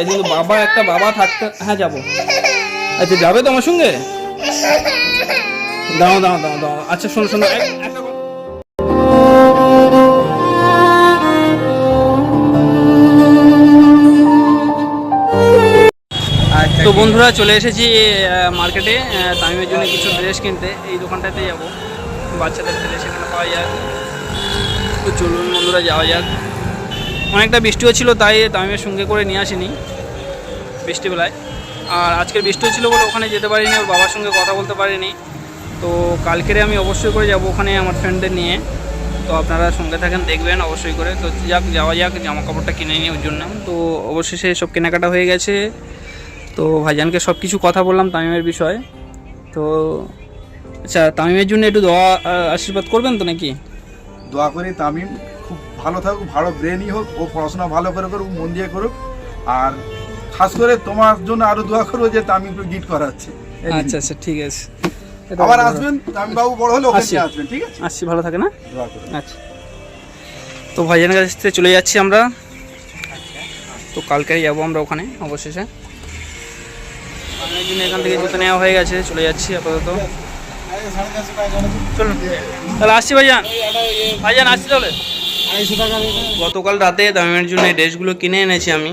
গেছে কিন্তু বাবা একটা বাবা থাকতে হ্যাঁ যাব। আচ্ছা যাবে তো আমার সঙ্গে? দাও দাও দাও দাও আচ্ছা শোনো শোনো এক- একটা আচ্ছা তো বন্ধুরা চলে এসেছি মার্কেটে। তামিমের জন্য কিছু ড্রেস কিনতে। এই দোকানটাতে যাব। বাচ্চাদের ড্রেস এখানে পাওয়া যায়। তো চলুন বন্ধুরা যাওয়া যাক। অনেকটা বৃষ্টিও ছিল, তাই তামিমের সঙ্গে করে নিয়ে আসিনি বৃষ্টিবেলায়। আর আজকের বৃষ্টিও ছিল বলে ওখানে যেতে পারিনি, ওর বাবার সঙ্গে কথা বলতে পারিনি। তো কালকেরে আমি অবশ্যই করে যাব ওখানে আমার ফ্রেন্ডদের নিয়ে। তো আপনারা সঙ্গে থাকেন, দেখবেন অবশ্যই করে। তো যাক, যাওয়া যাক জামা কাপড়টা কিনে নিই ওর জন্য। তো অবশেষে সব কেনাকাটা হয়ে গেছে। তো ভাইজানকে সব কিছু কথা বললাম তামিমের বিষয়ে। তো আচ্ছা তামিমের জন্য একটু দোয়া আশীর্বাদ করবেন তো নাকি? দোয়া করি তামিম। ভালো থাকুক ভালো ব্রেনই হোক ও পড়াশোনা ভালো করে করুক মন দিয়ে করুক। আর খাস করে তোমার জন্য আরও দোয়া করব যে আমি একটু গিট করাচ্ছি। আচ্ছা আচ্ছা ঠিক আছে। আবার আসবেন তামিম বাবু বড় হলে ওখানে। আসবেন ঠিক আছে? আসছি ভালো থাকে না? আচ্ছা। তো ভাইজানের কাছ থেকে চলে যাচ্ছি আমরা। তো কালকে যাব আমরা ওখানে অবশেষে। এখান থেকে জুতো নেওয়া হয়ে গেছে চলে যাচ্ছি আপাতত। চলুন। তাহলে আসছি ভাইজান। ভাইজান আসছি তাহলে। গতকাল রাতে তামিমের জন্য এই ড্রেসগুলো কিনে এনেছি আমি।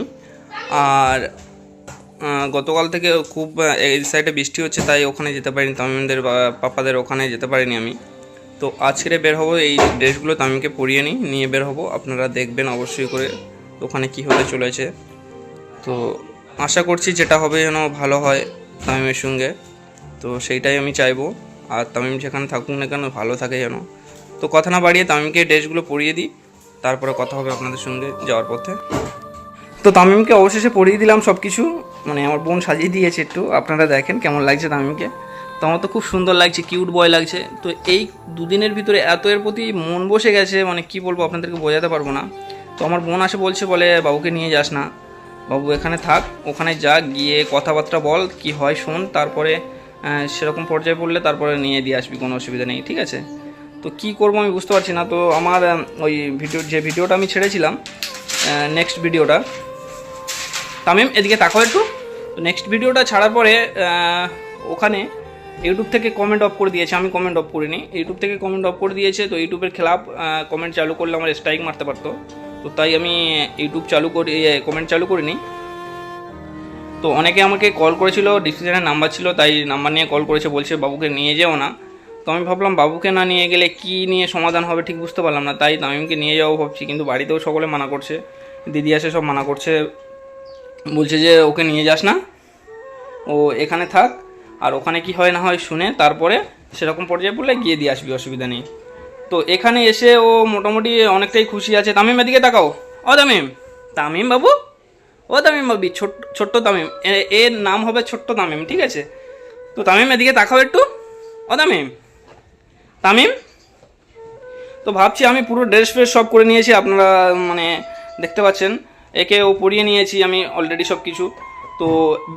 আর গতকাল থেকে খুব এই সাইডে বৃষ্টি হচ্ছে, তাই ওখানে যেতে পারিনি। তামিমদের পাপাদের ওখানে যেতে পারিনি আমি। তো আজকে বের হব, এই ড্রেসগুলো তামিমকে পরিয়ে নিই, নিয়ে বের হব। আপনারা দেখবেন অবশ্যই করে ওখানে কি হতে চলেছে। তো আশা করছি যেটা হবে যেন ভালো হয় তামিমের সঙ্গে। তো সেইটাই আমি চাইব। আর তামিম যেখানে থাকুক না কেন, ভালো থাকে যেন। তো কথা না বাড়িয়ে তামিমকে ড্রেসগুলো পরিয়ে দিই। তারপরে কথা হবে আপনাদের সঙ্গে যাওয়ার পথে। তো তামিমকে অবশেষে পরিয়ে দিলাম সব কিছু মানে আমার বোন সাজিয়ে দিয়েছে একটু, আপনারা দেখেন কেমন লাগছে তামিমকে। তো আমার তো খুব সুন্দর লাগছে কিউট বয় লাগছে। তো এই দুদিনের ভিতরে এত এর প্রতি মন বসে গেছে মানে কি বলব আপনাদেরকে বোঝাতে পারব না। তো আমার বোন আসে বলছে, বলে, বাবুকে নিয়ে যাস না। বাবু এখানে থাক, ওখানে যা, গিয়ে কথাবার্তা বল, কি হয় শোন, তারপরে সেরকম পর্যায়ে পড়লে তারপরে নিয়ে দিয়ে আসবি, কোনো অসুবিধা নেই, ঠিক আছে? তো কি করব আমি বুঝতে পারছি না। তো আমার ওই ভিডিও, যে ভিডিওটা আমি ছেড়েছিলাম নেক্সট ভিডিওটা। তামিম, এদিকে তাকাও একটু। তো নেক্সট ভিডিওটা ছাড়ার পরে ওখানে ইউটিউব থেকে কমেন্ট অফ করে দিয়েছে। আমি কমেন্ট অফ করিনি। ইউটিউব থেকে কমেন্ট অফ করে দিয়েছে। তো ইউটিউবের খেলাপ কমেন্ট চালু করলে আমার স্ট্রাইক মারতে পারতো। তো তাই আমি ইউটিউব চালু করি কমেন্ট চালু করিনি। তো অনেকে আমাকে কল করেছিল ডিসক্রিপশানে নাম্বার ছিল, তাই নাম্বার নিয়ে কল করেছে, বলছে, বাবুকে নিয়ে যেও না। তো আমি ভাবলাম বাবুকে না নিয়ে গেলে কি নিয়ে সমাধান হবে ঠিক বুঝতে পারলাম না, তাই তামিমকে নিয়ে যাব ভাবছি, কিন্তু বাড়িতেও সকলে মানা করছে, দিদি আসে সব মানা করছে, বলছে যে ওকে নিয়ে যাস না, ও এখানে থাক, আর ওখানে কি হয় না হয় শুনে তারপরে সেরকম পর্যায়ে পড়লে গিয়ে দিয়ে আসবি, অসুবিধা নেই। তো এখানে এসে ও মোটামুটি অনেকটাই খুশি আছে, তামিম এদিকে তাকাও, ও তামিম তামিম বাবু, ও তামিম বাবি ছোট্ট ছোট্ট তামিম এর নাম হবে ছোট্ট তামিম, ঠিক আছে? তো তামিম এদিকে তাকাও একটু, ও তামিম তামিম? তো ভাবছি আমি পুরো ড্রেস ফ্রেস সব করে নিয়েছি, আপনারা মানে দেখতে পাচ্ছেন। একে ও পরিয়ে নিয়েছি আমি অলরেডি সব কিছু তো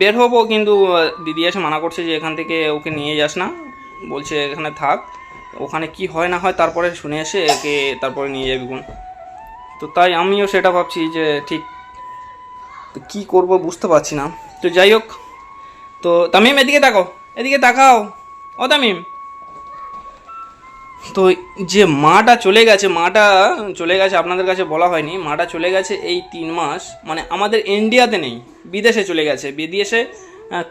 বের হব কিন্তু দিদি এসে মানা করছে যে এখান থেকে ওকে নিয়ে যাস না। বলছে এখানে থাক, ওখানে কি হয় না হয় তারপরে শুনে এসে একে তারপরে নিয়ে যাবি কোন তো তাই আমিও সেটা ভাবছি যে ঠিক, তো কী করব বুঝতে পারছি না। তো যাই হোক, তো তামিম এদিকে তাকাও এদিকে তাকাও। ও তামিম তো যে মাটা চলে গেছে, মাটা চলে গেছে আপনাদের কাছে বলা হয়নি, মাটা চলে গেছে এই তিন মাস মানে আমাদের ইন্ডিয়াতে নেই, বিদেশে চলে গেছে, বিদেশে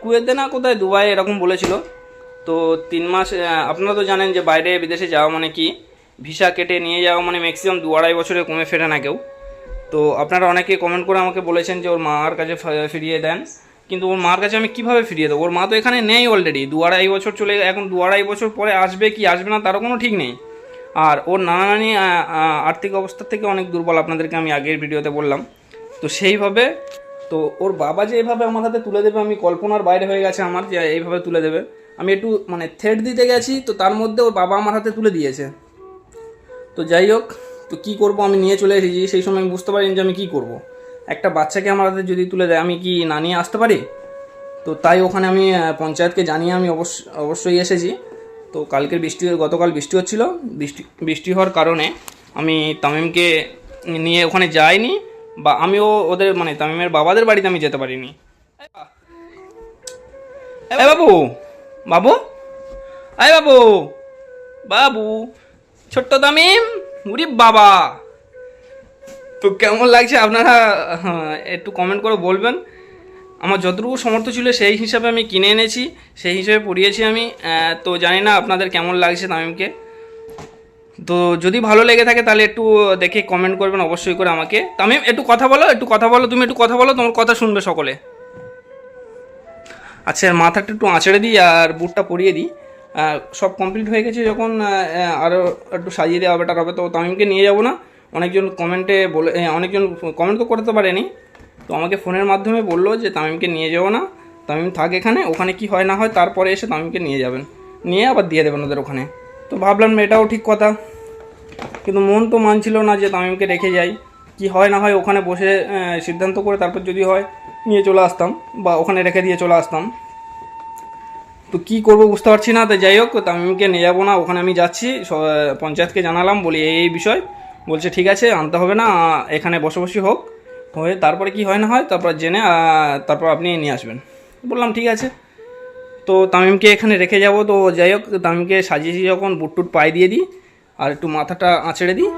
কুয়েতে না কোথায়, দুবাই এরকম বলেছিল, তো তিন মাস আপনারা তো জানেন যে বাইরে বিদেশে যাওয়া মানে কি, ভিসা কেটে নিয়ে যাওয়া মানে ম্যাক্সিমাম দু আড়াই বছরে কমে ফেরে না কেউ, তো আপনারা অনেকে কমেন্ট করে আমাকে বলেছেন যে ওর মার কাছে ফিরিয়ে দেন কিন্তু ওর মার কাছে আমি কীভাবে ফিরিয়ে দেবো? ওর মা তো এখানে নেই অলরেডি দু আড়াই বছর চলে এখন দু আড়াই বছর পরে আসবে কি আসবে না, তারও কোনো ঠিক নেই। আর ওর নানা নানি আর্থিক অবস্থা থেকে অনেক দুর্বল আপনাদেরকে আমি আগের ভিডিওতে বললাম। তো সেইভাবে, তো ওর বাবা যে এইভাবে আমার হাতে তুলে দেবে, আমি কল্পনার বাইরে হয়ে গেছে আমার যে এইভাবে তুলে দেবে। আমি একটু মানে থ্রেড দিতে গেছি, তো তার মধ্যে ওর বাবা আমার হাতে তুলে দিয়েছে। তো যাই হোক, তো কী করব আমি নিয়ে চলে এসেছি, সেই সময় আমি বুঝতে পারিনি যে আমি কী করব। একটা বাচ্চাকে আমার হাতে যদি তুলে দেয়, আমি কি না নিয়ে আসতে পারি? তো তাই ওখানে আমি পঞ্চায়েতকে জানিয়ে আমি অবশ্য, অবশ্যই এসেছি। তো কালকের বৃষ্টি, গতকাল বৃষ্টি হচ্ছিল। বৃষ্টি বৃষ্টি হওয়ার কারণে আমি তামিমকে নিয়ে ওখানে যাইনি বা আমিও ওদের মানে তামিমের বাবাদের বাড়িতে আমি যেতে পারিনি। বাবু বাবু এই বাবু বাবু, ছোট্ট তামিম উরি বাবা। তো কেমন লাগছে আপনারা হ্যাঁ, একটু কমেন্ট করে বলবেন। আমার যতটুকু সমর্থ ছিল সেই হিসাবে আমি কিনে এনেছি সেই হিসাবে পড়িয়েছি আমি। তো জানি না আপনাদের কেমন লাগছে তামিমকে। তো যদি ভালো লেগে থাকে তাহলে একটু দেখে কমেন্ট করবেন অবশ্যই করে আমাকে। তামিম একটু কথা বলো একটু কথা বলো তুমি একটু কথা বলো তোমার কথা শুনবে সকলে। আচ্ছা মাথাটা একটু আঁচড়ে দিই আর বুটটা পরিয়ে দিই। সব কমপ্লিট হয়ে গেছে যখন আরও একটু সাজিয়ে দেওয়া হবে টাকা হবে তো তামিমকে নিয়ে যাব না। অনেকজন কমেন্টে বলে অনেকজন কমেন্ট তো করতে পারেনি। তো আমাকে ফোনের মাধ্যমে বলল যে, তামিমকে নিয়ে যাব না। তামিম থাক এখানে, ওখানে কি হয় না হয়, তারপরে এসে তামিমকে নিয়ে যাবেন। নিয়ে আবার দিয়ে দেবেন ওদের ওখানে। তো ভাবলাম এটাও ঠিক কথা। কিন্তু মন তো মানছিল না যে, তামিমকে রেখে যাই। কি হয় না হয় ওখানে বসে সিদ্ধান্ত করে তারপর যদি হয়, নিয়ে চলে আসতাম বা ওখানে রেখে দিয়ে চলে আসতাম। তো কি করব বুঝতে পারছি না। তো যাই হোক, তামিমকে নিয়ে যাব না, ওখানে আমি যাচ্ছি। পঞ্চায়েতকে জানালাম, বলি এই বিষয়। বলছে, ঠিক আছে, আনতে হবে না, এখানে বসে বসে হোক। হয়ে তারপরে কি হয় না হয়, তারপর জেনে তারপর আপনি নিয়ে আসবেন। বললাম, ঠিক আছে। তো তামিমকে এখানে রেখে যাব। তো যাই হোক, তামিমকে সাজিয়েছি যখন বুট টুট পায়ে দিয়ে দিই, আর একটু মাথাটা আঁচড়ে দিই।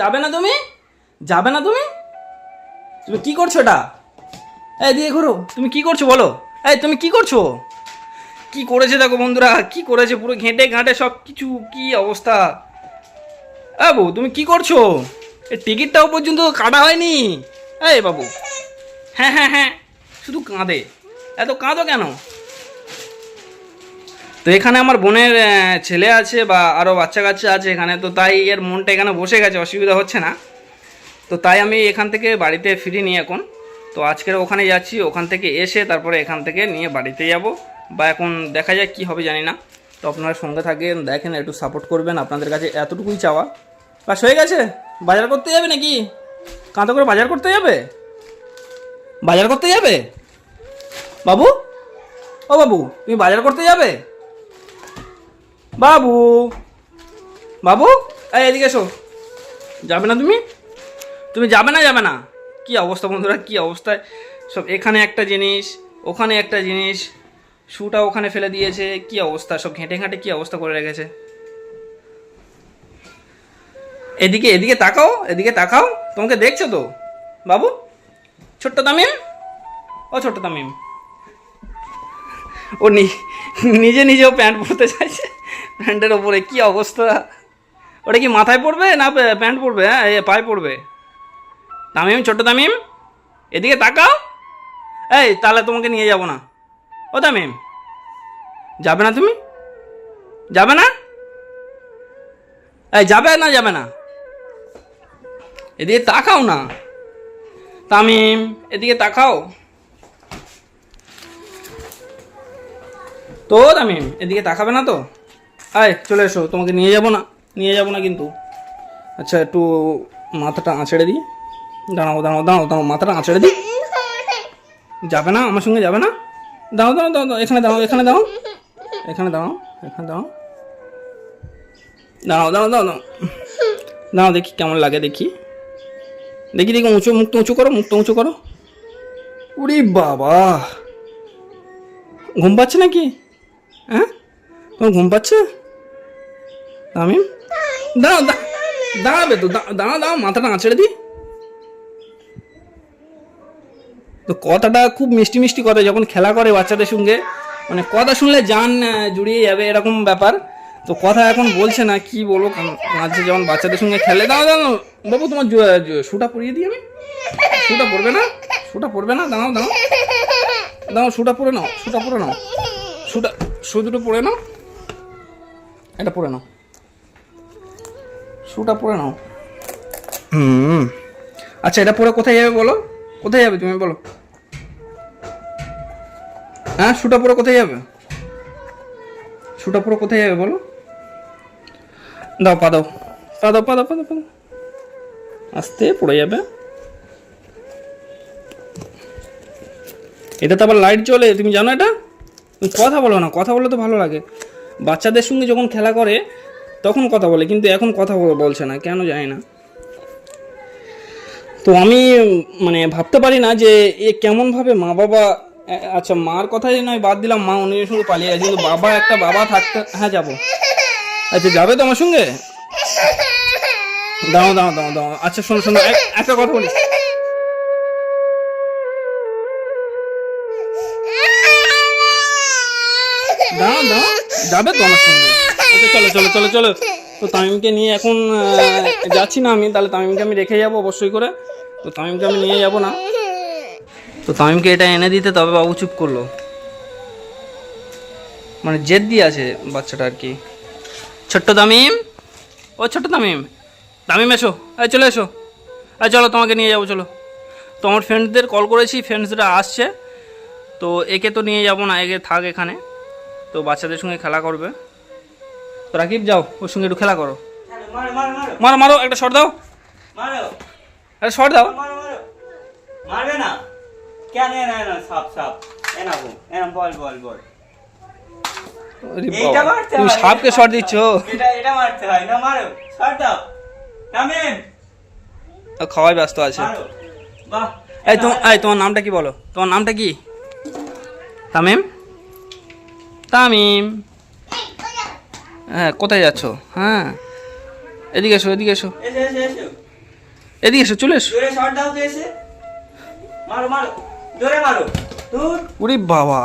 যাবে না তুমি? যাবে না তুমি? তুমি কি করছ এটা? এই, দিয়ে ঘুরো। তুমি কি করছ বলো? এই, তুমি কি করছ? কি করেছে দেখো বন্ধুরা, কি করেছে? পুরো ঘেঁটে ঘাঁটে সব কিছু, কি অবস্থা? বাবু তুমি কি করছ? এই টিকিটটাও পর্যন্ত কাটা হয়নি। এই বাবু। হ্যাঁ হ্যাঁ হ্যাঁ শুধু কাঁদে। এত কাঁদো কেন? তো এখানে আমার বোনের ছেলে আছে বা আরও বাচ্চা কাচ্চা আছে এখানে, তো তাই এর মনটা এখানে বসে গেছে, অসুবিধা হচ্ছে না। তো তাই আমি এখান থেকে বাড়িতে ফিরি ফিরিনি এখন। তো আজকের ওখানে যাচ্ছি, ওখান থেকে এসে তারপরে এখান থেকে নিয়ে বাড়িতে যাব। বা এখন দেখা যাক কি হবে, জানি না। তো আপনারা সঙ্গে থাকেন, দেখেন, একটু সাপোর্ট করবেন আপনাদের কাছে এতটুকুই চাওয়া। বাস হয়ে গেছে? বাজার করতে যাবে নাকি? কাঁতো করে বাজার করতে যাবে? বাজার করতে যাবে? বাবু? ও বাবু, তুমি বাজার করতে যাবে? বাবু? বাবু? এই, এদিকে এসো। যাবে না তুমি? তুমি যাবে না যাবে না। কি অবস্থা বন্ধুরা? কি অবস্থায় সব এখানে একটা জিনিস, ওখানে একটা জিনিস, শুটা ওখানে ফেলে দিয়েছে, কি অবস্থা? সব ঘেঁটে ঘাঁটে কি অবস্থা করে রেখেছে? এদিকে এদিকে তাকাও এদিকে তাকাও। তোমাকে দেখছ তো? বাবু? ছোট্ট তামিম? ও ছোট্ট তামিম। ও নিজে নিজেও প্যান্ট পরতে চাইছে। প্যান্টের ওপরে কি অবস্থা? ওটা কি মাথায় পড়বে না প্যান্ট পরবে? হ্যাঁ পায়ে পড়বে। তামিম, ছোট্ট তামিম, এদিকে তাকাও। এই, তাহলে তোমাকে নিয়ে যাব না। ও তামিম, যাবে না তুমি? যাবে না? এই, যাবে না যাবে না। এদিকে তাকাও না। তামিম, এদিকে তাকাও। তো তামিম, এদিকে তাকাবে না তো? আয় চলে এসো, তোমাকে নিয়ে যাব না, নিয়ে যাব না কিন্তু। আচ্ছা একটু মাথাটা আঁচড়ে দিই। দাঁড়াও দাঁড়াও দাঁড়াও দাঁড়াও মাথাটা আঁচড়ে দিই যাবে না আমার সঙ্গে যাবে না দাঁড়াও দাঁড়াও দাঁড়াও এখানে দাঁড়াও এখানে দাঁড়াও এখানে দাঁড়াও এখানে দাঁড়াও দাঁড়াও দাঁড়াও দাঁড়াও দাঁড়াও দাঁড়াও দেখি কেমন লাগে দেখি দেখি দেখি উঁচু মুখটা উঁচু করো মুখটা উঁচু করো উরি বাবা ঘুম পাচ্ছে নাকি হ্যাঁ তোমার ঘুম পাচ্ছে তামিম দাঁড়াও দাঁড়াবে তো দা- দাঁড়াও দাঁড়াও মাথাটা আঁচড়ে দিই তো কথাটা খুব মিষ্টি মিষ্টি কথা যখন খেলা করে বাচ্চাদের সঙ্গে মানে কথা শুনলে যান জুড়িয়ে যাবে এরকম ব্যাপার। তো কথা এখন বলছে না কি বলব মাঝে যখন বাচ্চাদের সঙ্গে খেলে দাও দাও বাবু তোমার শুটা পরিয়ে দিই আমি। শুটা পরবে না? শুটা পরবে না? দাঁড়াও দাঁড়াও। দাঁড়াও শুটা পরে নাও শুটা পরে নাও। শুটা শু দুটো পরে নাও। এটা পরে নাও। শুটা পরে নাও। হুম। আচ্ছা এটা পরে কোথায় যাবে বলো? কোথায় যাবে তুমি বলো? হ্যাঁ শুটা পরে কোথায় যাবে? শুটা পরে কোথায় যাবে বলো? দাও, পা দাও। পা দাও পা দাও পা দাও পা দাও। আস্তে পড়ে যাবে। এটা তো আবার লাইট জ্বলে, তুমি জানো এটা? তুমি কথা বলো না, কথা বললে তো ভালো লাগে। বাচ্চাদের সঙ্গে যখন খেলা করে, তখন কথা বলে, কিন্তু এখন কথা বল- বলছে না, কেন জানি না। তো আমি মানে ভাবতে পারি না যে এ কেমনভাবে মা বাবা আচ্ছা মার কথাই নয়, বাদ দিলাম, মা অন্য সঙ্গে পালিয়ে গেছে কিন্তু বাবা একটা বাবা থাকতে হ্যাঁ যাব। আচ্ছা যাবে তো আমার সঙ্গে? দাও দাও দাও দাও আচ্ছা শোনো শোনো, এক- একটা কথা বলি। দাও দাও যাবে তো আমার সঙ্গে। আচ্ছা চলো চলো চলো চলো। তো তামিমকে নিয়ে এখন যাচ্ছি না আমি, তাহলে তামিমকে আমি রেখে যাব অবশ্যই করে। তো তামিমকে আমি নিয়ে যাব না। তো তামিমকে এটা এনে দিতে, তবে বাবু চুপ করল। মানে জেদ দিয়ে আছে বাচ্চাটা আর কি। ছোট্ট তামিম? ও ছোট্ট তামিম। তামিম, এসো। এই, চলে এসো। এই, চলো, তোমাকে নিয়ে যাব, চলো। তো আমার ফ্রেন্ডসদের কল করেছি ফ্রেন্ডসরা আসছে। তো একে তো নিয়ে যাব না, একে থাক এখানে। তো বাচ্চাদের সঙ্গে খেলা করবে। তো রাকিব যাও ওর সঙ্গে একটু খেলা করো। মারো মারো একটা শট দাও। একটা শট দাও। মারো মারো মারবে না। কেন না না? সাপ সাপ। এ না গো এ না বল বল বল। এইটা মারতে তুমি সাপকে শট দিচ্ছ? এটা এটা মারতে হয়। না মারো। শট দাও। তামিম খাওয়াই ব্যস্ত আছে। বাহ। এই তোমার এই তোমার নামটা কি বলো? তোমার নামটা কি? তামিম? তামিম। হ্যাঁ কোথায় যাচ্ছ? হ্যাঁ। এদিকে এসো এদিকে এসো। এদিকে এসো চলে এসো। উরি বাবা।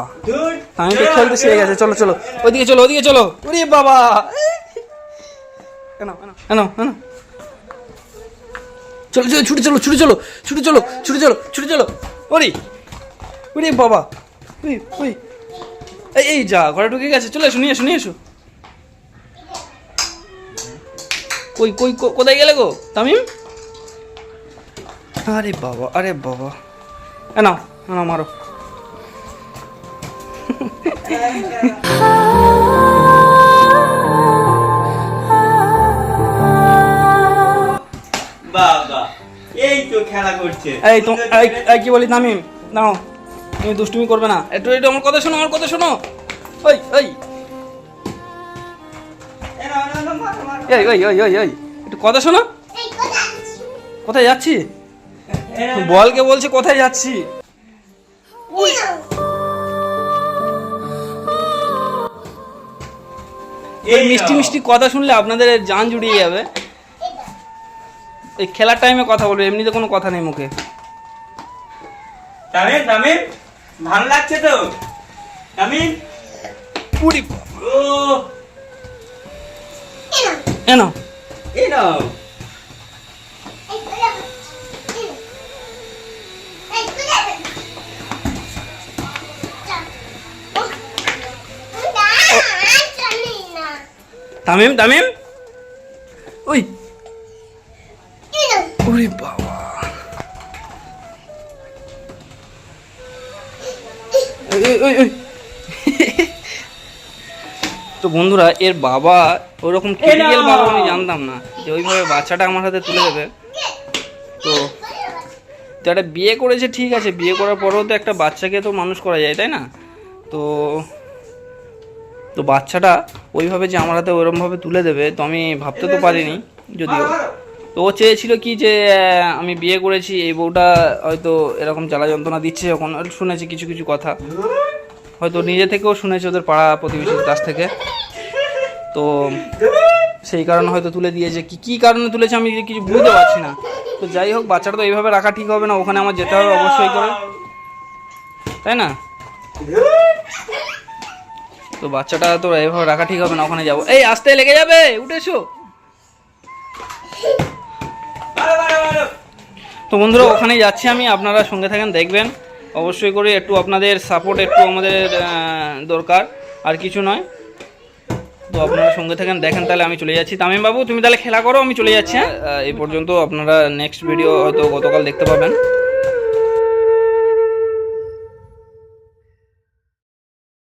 তামিম তো খেলতে শিখে গেছে। চলো চলো। ওইদিকে চলো ওইদিকে চলো। উরি বাবা। এনো এনো এনো চলো চলো ছুটে চলো ছুটে চলো ছুটে চলো ছুটে চলো ছুটে চলো। ওরি উরি বাবা। উই এই এই যা ঘরে ঢুকে গেছে। চলে এসো নিয়ে এসো নিয়ে এসো। কই কই কো- কোথায় গেলে গো? তামিম? আরে বাবা আরে বাবা। এনাও এনাও মারো। বাবা এই তো খেলা করছে। এই তো এই এই কি বলি তামিম? নাও তুমি দুষ্টুমি করবে না। একটু একটু আমার কথা শোনো আমার কথা শোনো। ওই ওই। এই ওই ওই ওই ওই একটু কথা শোনো। কোথায় যাচ্ছি? বলকে বলছে কোথায় যাচ্ছি? এই মিষ্টি। মিষ্টি কথা শুনলে আপনাদের জান জুড়িয়ে যাবে। এই খেলার টাইমে কথা বলবে এমনিতে কোনো কথা নেই মুখে। তামিম তামিম ভালো লাগছে তো? তামিম পুরি। ও এ নাও নাও তামিম তামিম? ওই। ওরে বাবা। ওই, ওই, ওই। তো বন্ধুরা এর বাবা ওরকম ক্রিটিক্যাল বাবা আমি জানতাম না যে ওইভাবে বাচ্চাটা আমার হাতে তুলে দেবে। তো তো একটা বিয়ে করেছে ঠিক আছে বিয়ে করার পরেও তো একটা বাচ্চাকে তো মানুষ করা যায় তাই না? তো তো বাচ্চাটা ওইভাবে যে আমার হাতে ওরমভাবে তুলে দেবে তো আমি ভাবতে তো পারিনি যদিও। তো ও চেয়েছিল কি যে আমি বিয়ে করেছি এই বউটা হয়তো এরকম জ্বালা যন্ত্রণা দিচ্ছে যখন শুনেছি কিছু কিছু কথা। হয়তো নিজে থেকেও শুনেছে ওদের পাড়া প্রতিবেশীর কাছ থেকে। তো সেই কারণে হয়তো তুলে দিয়েছে। কি কি কারণে তুলেছে আমি কিছু বুঝতে পারছি না। তো যাই হোক বাচ্চাটা তো এইভাবে রাখা ঠিক হবে না, ওখানে আমার যেতে হবে অবশ্যই করে। তাই না? তো বাচ্চাটা তো এইভাবে রাখা ঠিক হবে না, ওখানে যাব। এই, আসতে লেগে যাবে উঠে এসো মারো মারো মারো তো বন্ধুরা ওখানে যাচ্ছি আমি, আপনারা সঙ্গে থাকেন, দেখবেন। অবশ্যই করে একটু আপনাদের সাপোর্ট একটু আমাদের দরকার। আর কিছু নয়। তো আপনারা সঙ্গে থাকেন, দেখেন তাহলে আমি চলে যাচ্ছি। তামিম বাবু, তুমি তাহলে খেলা করো, আমি চলে যাচ্ছি হ্যাঁ? এই পর্যন্ত আপনারা নেক্সট ভিডিও হয়তো গতকাল দেখতে পাবেন।